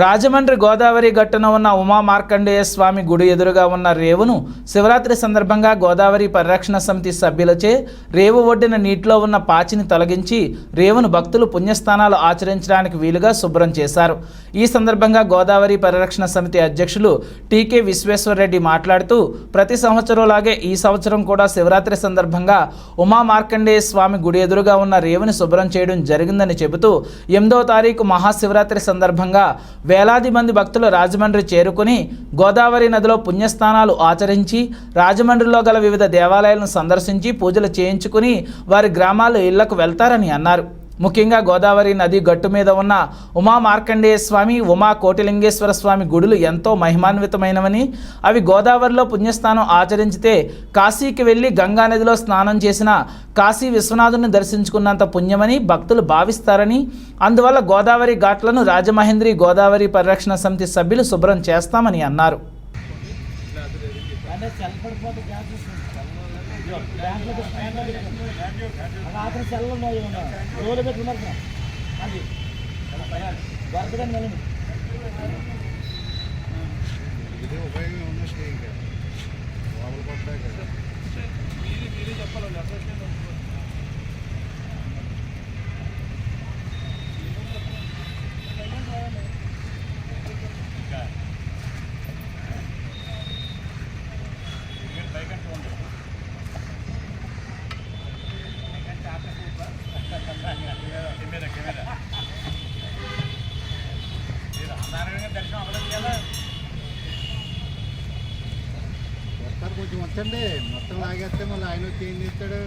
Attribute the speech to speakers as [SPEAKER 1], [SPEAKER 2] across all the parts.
[SPEAKER 1] రాజమండ్రి గోదావరి గట్టున ఉన్న ఉమా మార్కండేయ స్వామి గుడి ఎదురుగా ఉన్న రేవును శివరాత్రి సందర్భంగా గోదావరి పరిరక్షణ సమితి సభ్యులచే రేవు ఒడ్డిన నీటిలో ఉన్న పాచిని తొలగించి రేవును భక్తులు పుణ్యస్థానాలు ఆచరించడానికి వీలుగా శుభ్రం చేశారు. ఈ సందర్భంగా గోదావరి పరిరక్షణ సమితి అధ్యక్షులు టీకే విశ్వేశ్వరరెడ్డి మాట్లాడుతూ ప్రతి సంవత్సరంలాగే ఈ సంవత్సరం కూడా శివరాత్రి సందర్భంగా ఉమా మార్కండేయ స్వామి గుడి ఎదురుగా ఉన్న రేవుని శుభ్రం చేయడం జరిగిందని చెబుతూ ఎనిమిదవ తారీఖు మహాశివరాత్రి సందర్భంగా వేలాది మంది భక్తులు రాజమండ్రి చేరుకుని గోదావరి నదిలో పుణ్యస్నానాలు ఆచరించి రాజమండ్రిలో గల వివిధ దేవాలయాలను సందర్శించి పూజలు చేయించుకుని వారి గ్రామాలు ఇళ్ళకు వెళ్తారని అన్నారు. ముఖ్యంగా గోదావరి నది గట్టు మీద ఉన్న ఉమా మార్కండేయ స్వామి ఉమా కోటిలింగేశ్వర స్వామి గుడులు ఎంతో మహిమాన్వితమైనవని అవి గోదావరిలో పుణ్యస్నానం ఆచరించితే కాశీకి వెళ్ళి గంగా నదిలో స్నానం చేసిన కాశీ విశ్వనాథుని దర్శించుకున్నంత పుణ్యమని భక్తులు భావిస్తారని అందువల్ల గోదావరి ఘాట్లను రాజమహేంద్రి గోదావరి పరిరక్షణ సమితి సభ్యులు శుభ్రం చేస్తామని అన్నారు.
[SPEAKER 2] అంటే సెల్ ఉన్నాయి రోజులు పెట్టుకున్నారు సార్ అది. దొరకదని
[SPEAKER 3] ఉపయోగం ఇంకా లోపల పడ్డాయి కదా మొత్తం లాగేస్తే మళ్ళీ ఆయన వచ్చి ఏం చేస్తాడు?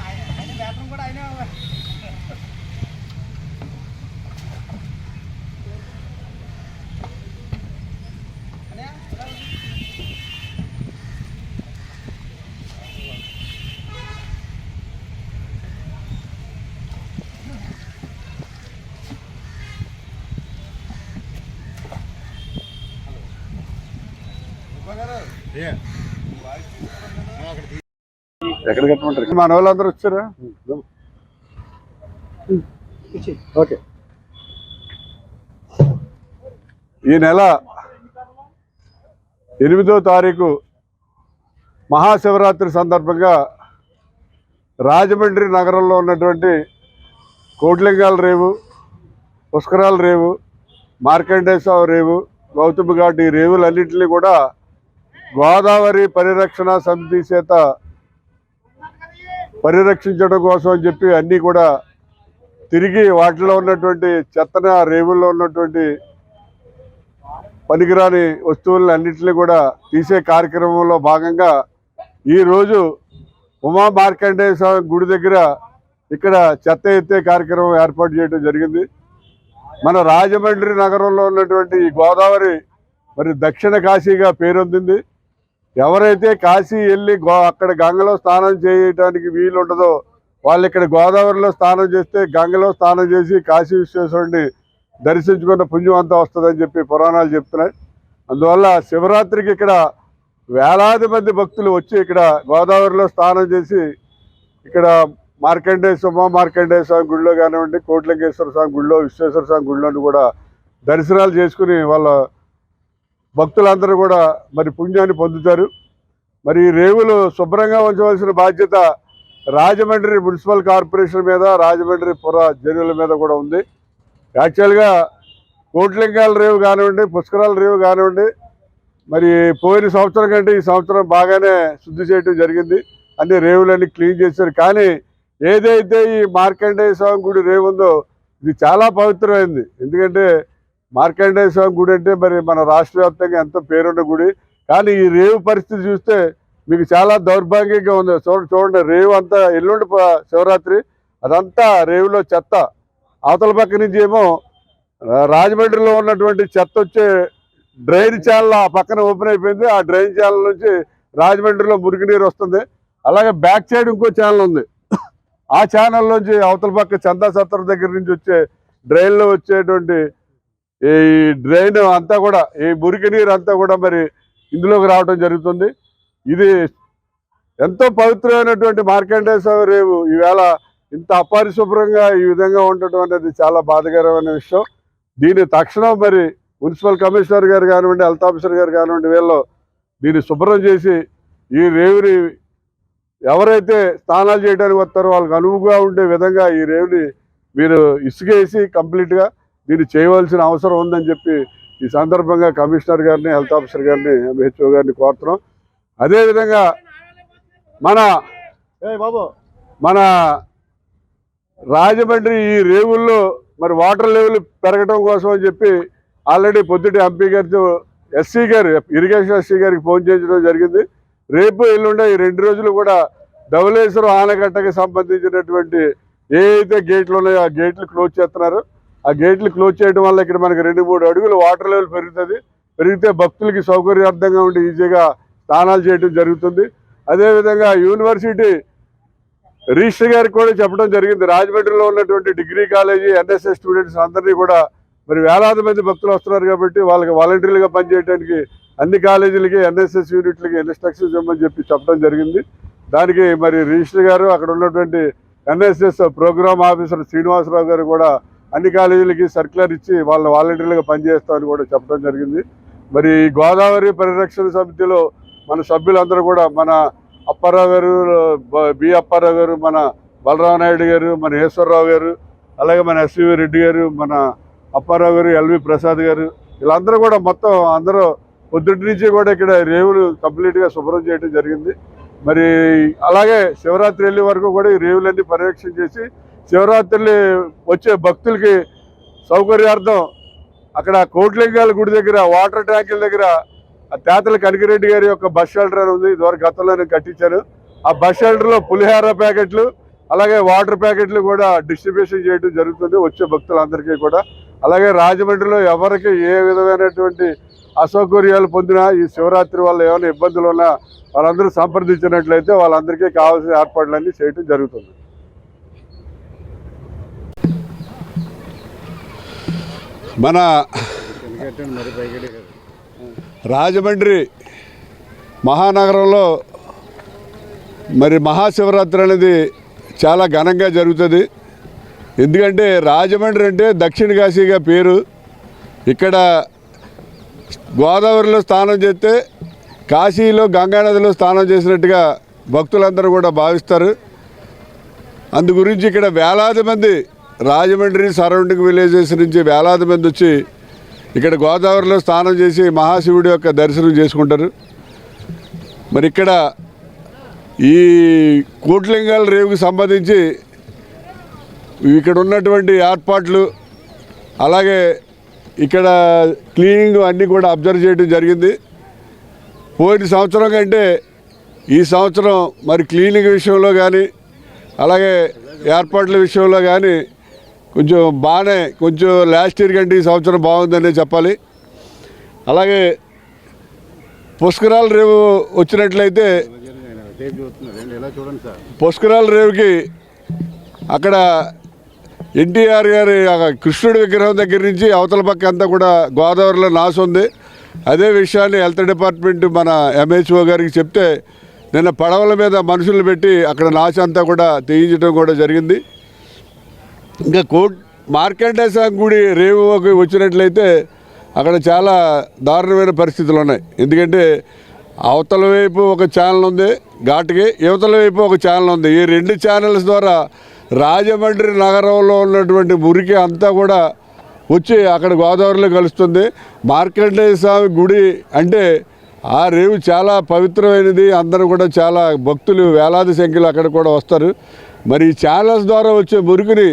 [SPEAKER 2] ఆయన బ్యాటరీ కూడా ఆయనే
[SPEAKER 3] ఏ. అక్కడ తీ-
[SPEAKER 4] ఎక్కడ కట్టమంటారు? మన వాళ్ళందరూ వచ్చారా? ఓకే. ఈ నెల ఎనిమిదో తారీఖు మహాశివరాత్రి సందర్భంగా రాజమండ్రి నగరంలో ఉన్నటువంటి కోట్లింగాల రేవు పుష్కరాల రేవు మార్కండేశ్వర రేవు గౌతమ్ ఘాట్ ఈ రేవులన్నింటినీ కూడా గోదావరి పరిరక్షణ సమితి చేత పరిరక్షించడం కోసం అని చెప్పి అన్నీ కూడా తిరిగి వాటిలో ఉన్నటువంటి చెత్తన రేవుల్లో ఉన్నటువంటి పనికిరాని వస్తువులను అన్నింటినీ కూడా తీసే కార్యక్రమంలో భాగంగా ఈరోజు ఉమా మార్కండేయ స్వామి గుడి దగ్గర ఇక్కడ చెత్త ఎత్తే కార్యక్రమం ఏర్పాటు చేయడం జరిగింది. మన రాజమండ్రి నగరంలో ఉన్నటువంటి ఈ గోదావరి మరి దక్షిణ కాశీగా పేరొందింది. ఎవరైతే కాశీ వెళ్ళి గో అక్కడ గంగలో స్నానం చేయడానికి వీలుండదో వాళ్ళు ఇక్కడ గోదావరిలో స్నానం చేస్తే గంగలో స్నానం చేసి కాశీ విశ్వేశ్వరుడిని దర్శించుకున్న పుణ్యం అంతా వస్తుందని చెప్పి పురాణాలు చెప్తున్నాయి. అందువల్ల శివరాత్రికి ఇక్కడ వేలాది మంది భక్తులు వచ్చి ఇక్కడ గోదావరిలో స్నానం చేసి ఇక్కడ మార్కండేయ ఉమా మార్కండేయ స్వామి గుడిలో కానివ్వండి కోట్లింగేశ్వర స్వామి గుడిలో విశ్వేశ్వర స్వామి గుడిలోని కూడా దర్శనాలు చేసుకుని వాళ్ళ భక్తులందరూ కూడా మరి పుణ్యాన్ని పొందుతారు. మరి ఈ రేవులు శుభ్రంగా ఉంచవలసిన బాధ్యత రాజమండ్రి మున్సిపల్ కార్పొరేషన్ మీద రాజమండ్రి పుర జనుల మీద కూడా ఉంది. యాక్చువల్గా కోట్లింగాల రేవు కానివ్వండి పుష్కరాల రేవు కానివ్వండి మరి పోయిన సంవత్సరం కంటే ఈ సంవత్సరం బాగానే శుద్ధి చేయడం జరిగింది. అన్ని రేవులన్నీ క్లీన్ చేశారు. కానీ ఏదైతే ఈ మార్కండేయ స్వామి గుడి రేవు ఉందో ఇది చాలా పవిత్రమైంది. ఎందుకంటే మార్కండేయ స్వామి గుడి అంటే మరి మన రాష్ట్ర వ్యాప్తంగా ఎంతో పేరున్న గుడి. కానీ ఈ రేవు పరిస్థితి చూస్తే మీకు చాలా దౌర్భాగ్యంగా ఉంది. చూడండి చూడండి రేవు అంతా ఎల్లుండి శివరాత్రి అదంతా రేవులో చెత్త. అవతల పక్క నుంచి ఏమో రాజమండ్రిలో ఉన్నటువంటి చెత్త వచ్చే డ్రైన్ ఛానల్ ఆ పక్కన ఓపెన్ అయిపోయింది. ఆ డ్రైన్ ఛానల్ నుంచి రాజమండ్రిలో మురికి నీరు వస్తుంది. అలాగే బ్యాక్ సైడ్ ఇంకో ఛానల్ ఉంది. ఆ ఛానల్ నుంచి అవతల పక్క చందా సత్తర్ దగ్గర నుంచి వచ్చే డ్రైన్లో వచ్చేటువంటి ఈ డ్రైన్ అంతా కూడా ఈ మురికి నీరు అంతా కూడా మరి ఇందులోకి రావడం జరుగుతుంది. ఇది ఎంతో పవిత్రమైనటువంటి మార్కండేశ్వర రేవు ఈవేళ ఇంత అపరిశుభ్రంగా ఈ విధంగా ఉండటం అనేది చాలా బాధకరమైన విషయం. దీని తక్షణం మరి మున్సిపల్ కమిషనర్ గారు కానివ్వండి హెల్త్ ఆఫీసర్ గారు కానివ్వండి వీళ్ళు దీన్ని శుభ్రం చేసి ఈ రేవుని ఎవరైతే స్నానాలు చేయడానికి వస్తారో వాళ్ళకి అనువుగా ఉండే విధంగా ఈ రేవుని మీరు ఇసుకేసి కంప్లీట్గా దీన్ని చేయవలసిన అవసరం ఉందని చెప్పి ఈ సందర్భంగా కమిషనర్ గారిని హెల్త్ ఆఫీసర్ గారిని ఎంహెచ్ఓ గారిని కోరుతున్నాం. అదేవిధంగా మన
[SPEAKER 3] బాబు.
[SPEAKER 4] మన రాజమండ్రి ఈ రేవుల్లో మరి వాటర్ లెవెల్ పెరగడం కోసం అని చెప్పి ఆల్రెడీ పొద్దుటి ఎంపీ గారితో ఎస్సీ గారు ఇరిగేషన్ ఎస్సీ గారికి ఫోన్ చేయించడం జరిగింది. రేపు ఎల్లుండే ఈ రెండు రోజులు కూడా ధవళేశ్వరం ఆనకట్టకి సంబంధించినటువంటి ఏ అయితే గేట్లు ఉన్నాయో ఆ గేట్లు క్లోజ్ చేస్తున్నారు. ఆ గేట్లు క్లోజ్ చేయడం వల్ల ఇక్కడ మనకి రెండు మూడు అడుగులు వాటర్ లెవెల్ పెరుగుతుంది. పెరిగితే భక్తులకి సౌకర్యార్థంగా ఉండి ఈజీగా స్నానాలు చేయడం జరుగుతుంది. అదేవిధంగా యూనివర్సిటీ రిజిస్టర్ గారికి కూడా చెప్పడం జరిగింది. రాజమండ్రిలో ఉన్నటువంటి డిగ్రీ కాలేజీ ఎన్ఎస్ఎస్ స్టూడెంట్స్ అందరినీ కూడా మరి వేలాది మంది భక్తులు వస్తున్నారు కాబట్టి వాళ్ళకి వాలంటీర్లుగా పనిచేయడానికి అన్ని కాలేజీలకి ఎన్ఎస్ఎస్ యూనిట్లకి ఇన్స్ట్రక్షన్స్ ఇవ్వమని చెప్పి చెప్పడం జరిగింది. దానికి మరి రిజిస్టర్ గారు అక్కడ ఉన్నటువంటి ఎన్ఎస్ఎస్ ప్రోగ్రామ్ ఆఫీసర్ శ్రీనివాసరావు గారు కూడా అన్ని కాలేజీలకి సర్క్యులర్ ఇచ్చి వాళ్ళ వాలంటీర్లుగా పనిచేస్తామని కూడా చెప్పడం జరిగింది. మరి గోదావరి పరిరక్షణ సమితిలో మన సభ్యులందరూ కూడా మన అప్పారావు గారు బి అప్పారావు గారు మన బలరామ నాయుడు గారు మన ఈశ్వరరావు గారు అలాగే మన ఎస్వి రెడ్డి గారు మన అప్పారావు గారు ఎల్వి ప్రసాద్ గారు వీళ్ళందరూ కూడా మొత్తం అందరూ పొద్దుటి నుంచి కూడా ఇక్కడ రేవులు కంప్లీట్గా శుభ్రం చేయడం జరిగింది. మరి అలాగే శివరాత్రి వెళ్ళే వరకు కూడా ఈ రేవులన్నీ పర్యవేక్షణ చేసి శివరాత్రి వచ్చే భక్తులకి సౌకర్యార్థం అక్కడ కోట్లింగాల గుడి దగ్గర వాటర్ ట్యాంకుల దగ్గర ఆ తేతల కనకిరెడ్డి గారి యొక్క బస్ షెల్టర్ అని ఉంది. ఇదివరకు గతంలో నేను కట్టించాను. ఆ బస్ షెల్టర్లో పులిహార ప్యాకెట్లు అలాగే వాటర్ ప్యాకెట్లు కూడా డిస్ట్రిబ్యూషన్ చేయడం జరుగుతుంది వచ్చే భక్తులందరికీ కూడా. అలాగే రాజమండ్రిలో ఎవరికి ఏ విధమైనటువంటి అసౌకర్యాలు పొందినా ఈ శివరాత్రి వల్ల ఏమైనా ఇబ్బందులు ఉన్నా వాళ్ళందరూ సంప్రదించినట్లయితే వాళ్ళందరికీ కావాల్సిన ఏర్పాట్లన్నీ చేయడం జరుగుతుంది. మన రాజమండ్రి మహానగరంలో మరి మహాశివరాత్రి అనేది చాలా ఘనంగా జరుగుతుంది. ఎందుకంటే రాజమండ్రి అంటే దక్షిణ కాశీగా పేరు. ఇక్కడ గోదావరిలో స్నానం చేస్తే కాశీలో గంగానదిలో స్నానం చేసినట్టుగా భక్తులందరూ కూడా భావిస్తారు. అందు గురించి ఇక్కడ వేలాది మంది రాజమండ్రి సరౌండింగ్ విలేజెస్ నుంచి వేలాది మంది వచ్చి ఇక్కడ గోదావరిలో స్నానం చేసి మహాశివుడి యొక్క దర్శనం చేసుకుంటారు. మరి ఇక్కడ ఈ కోట్లింగాల రేవుకి సంబంధించి ఇక్కడ ఉన్నటువంటి ఏర్పాట్లు అలాగే ఇక్కడ క్లీనింగ్ అన్నీ కూడా అబ్జర్వ్ చేయడం జరిగింది. పోయిన సంవత్సరం కంటే ఈ సంవత్సరం మరి క్లీనింగ్ విషయంలో కానీ అలాగే ఏర్పాట్ల విషయంలో కానీ కొంచెం బాగానే కొంచెం లాస్ట్ ఇయర్ కంటే ఈ సంవత్సరం బాగుందనే చెప్పాలి. అలాగే పుష్కరాల రేవు వచ్చినట్లయితే
[SPEAKER 3] చూడండి
[SPEAKER 4] పుష్కరాల రేవుకి అక్కడ ఎన్టీఆర్ గారి ఆ కృష్ణుడి విగ్రహం దగ్గర నుంచి అవతల పక్క అంతా కూడా గోదావరిలో నాసు ఉంది. అదే విషయాన్ని హెల్త్ డిపార్ట్మెంట్ మన ఎంహెచ్ఓ గారికి చెప్తే నిన్న పడవల మీద మనుషులు పెట్టి అక్కడ నాచు అంతా కూడా తీయించడం కూడా జరిగింది. ఇంకా కోట్ మార్కండేశ్వర గుడి రేవుకి వచ్చినట్లయితే అక్కడ చాలా దారుణమైన పరిస్థితులు ఉన్నాయి. ఎందుకంటే అవతల వైపు ఒక ఛానల్ ఉంది ఘాటుకి యువతల వైపు ఒక ఛానల్ ఉంది. ఈ రెండు ఛానల్స్ ద్వారా రాజమండ్రి నగరంలో ఉన్నటువంటి మురికి అంతా కూడా వచ్చి అక్కడ గోదావరిలో కలుస్తుంది. మార్కండేయ స్వామి గుడి అంటే ఆ రేవు చాలా పవిత్రమైనది. అందరూ కూడా చాలా భక్తులు వేలాది సంఖ్యలో అక్కడ కూడా వస్తారు. మరి ఈ ఛానల్స్ ద్వారా వచ్చే మురికిని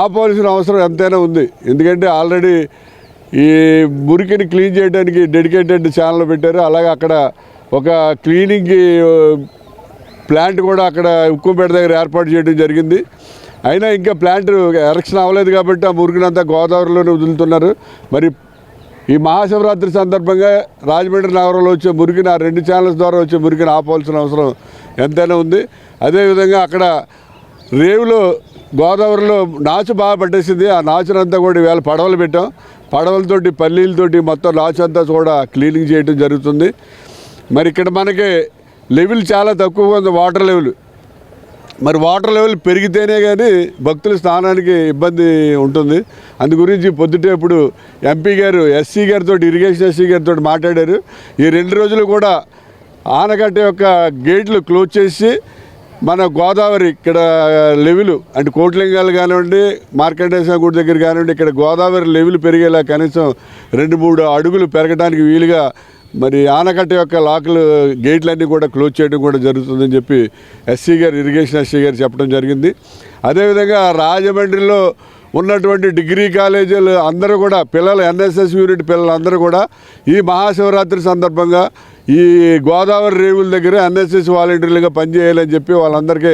[SPEAKER 4] ఆపవలసిన అవసరం ఎంతైనా ఉంది. ఎందుకంటే ఆల్రెడీ ఈ మురికిని క్లీన్ చేయడానికి డెడికేటెడ్ ఛానల్ పెట్టారు. అలాగే అక్కడ ఒక క్లీనింగ్కి ప్లాంట్ కూడా అక్కడ ఉక్కుపేట దగ్గర ఏర్పాటు చేయడం జరిగింది. అయినా ఇంకా ప్లాంట్ ఎరక్షన్ అవ్వలేదు కాబట్టి ఆ మురికినంతా గోదావరిలోనే వదులుతున్నారు. మరి ఈ మహాశివరాత్రి సందర్భంగా రాజమండ్రి నగరంలో వచ్చే మురికిని ఆ రెండు ఛానల్స్ ద్వారా వచ్చే మురికిని ఆపవలసిన అవసరం ఎంతైనా ఉంది. అదేవిధంగా అక్కడ రేవులో గోదావరిలో నాచు బాగా పట్టేసింది. ఆ నాచునంతా కూడా వేళ పడవలు పెట్టాం. పడవలతోటి పల్లీలతోటి మొత్తం నాచు అంతా కూడా క్లీనింగ్ చేయడం జరుగుతుంది. మరి ఇక్కడ మనకి లెవెల్ చాలా తక్కువగా ఉంది వాటర్ లెవెల్. మరి వాటర్ లెవెల్ పెరిగితేనే కానీ భక్తుల స్నానానికి ఇబ్బంది ఉంటుంది. అందు గురించి పొద్దుటే ఇప్పుడు ఎంపీ గారు ఎస్సీ గారితో ఇరిగేషన్ ఎస్సీ గారితో మాట్లాడారు. ఈ రెండు రోజులు కూడా ఆనకట్ట యొక్క గేట్లు క్లోజ్ చేసి మన గోదావరి ఇక్కడ లెవెలు అంటే కోట్లింగాలు కానివ్వండి మార్కండేశ్వర గుడి దగ్గర కానివ్వండి ఇక్కడ గోదావరి లెవెలు పెరిగేలా కనీసం రెండు మూడు అడుగులు పెరగడానికి వీలుగా మరి ఆనకట్ట యొక్క లాకులు గేట్లన్నీ కూడా క్లోజ్ చేయడం కూడా జరుగుతుందని చెప్పి ఎస్సీ గారు ఇరిగేషన్ ఎస్సీ గారు చెప్పడం జరిగింది. అదేవిధంగా రాజమండ్రిలో ఉన్నటువంటి డిగ్రీ కాలేజీలు అందరూ కూడా పిల్లలు ఎన్ఎస్ఎస్ యూనిట్ పిల్లలు అందరూ కూడా ఈ మహాశివరాత్రి సందర్భంగా ఈ గోదావరి రేవుల దగ్గర ఎన్ఎస్ఎస్ వాలంటీర్లుగా పనిచేయాలని చెప్పి వాళ్ళందరికీ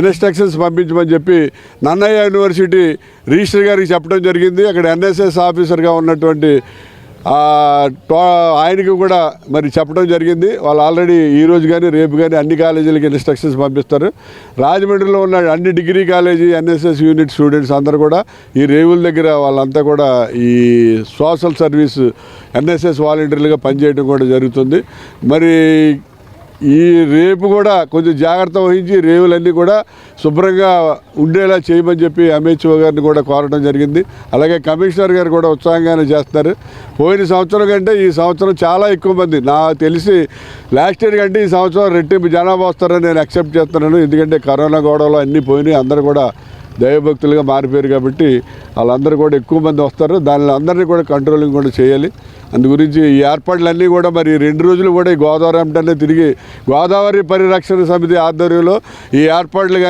[SPEAKER 4] ఇన్స్ట్రక్షన్స్ పంపించమని చెప్పి నన్నయ్య యూనివర్సిటీ రిజిస్టర్ గారికి చెప్పడం జరిగింది. అక్కడ ఎన్ఎస్ఎస్ ఆఫీసర్గా ఉన్నటువంటి ఆయనకి కూడా మరి చెప్పడం జరిగింది. వాళ్ళు ఆల్రెడీ ఈరోజు కానీ రేపు కానీ అన్ని కాలేజీలకి ఇన్స్ట్రక్షన్స్ పంపిస్తారు. రాజమండ్రిలో ఉన్న అన్ని degree college NSS unit students అందరూ కూడా ఈ రేవుల దగ్గర వాళ్ళంతా కూడా ఈ సోషల్ సర్వీస్ ఎన్ఎస్ఎస్ వాలంటీర్లుగా పనిచేయడం కూడా జరుగుతుంది. మరి ఈ రేపు కూడా కొంచెం జాగ్రత్త వహించి రేవులన్నీ కూడా శుభ్రంగా ఉండేలా చేయమని చెప్పి ఎంహెచ్ఓ గారిని కూడా కోరడం జరిగింది. అలాగే కమిషనర్ గారు కూడా ఉత్సాహంగానే చేస్తారు పోయిన సంవత్సరం కంటే ఈ సంవత్సరం చాలా ఎక్కువ మంది. నాకు తెలిసి లాస్ట్ ఇయర్ కంటే ఈ సంవత్సరం రెట్టింపు జనాభా వస్తారని నేను అక్సెప్ట్ చేస్తున్నాను. ఎందుకంటే కరోనా గొడవలు అన్నీ పోయినాయి. అందరూ కూడా దైవభక్తులుగా మారిపోయారు కాబట్టి వాళ్ళందరూ కూడా ఎక్కువ మంది వస్తారు. దానిలో అందరినీ కూడా కంట్రోలింగ్ కూడా చేయాలి. అందు గురించి ఈ ఏర్పాట్లన్నీ కూడా మరి రెండు రోజులు కూడా ఈ గోదావరి అంటనే తిరిగి గోదావరి పరిరక్షణ సమితి ఆధ్వర్యంలో ఈ ఏర్పాట్లు కానీ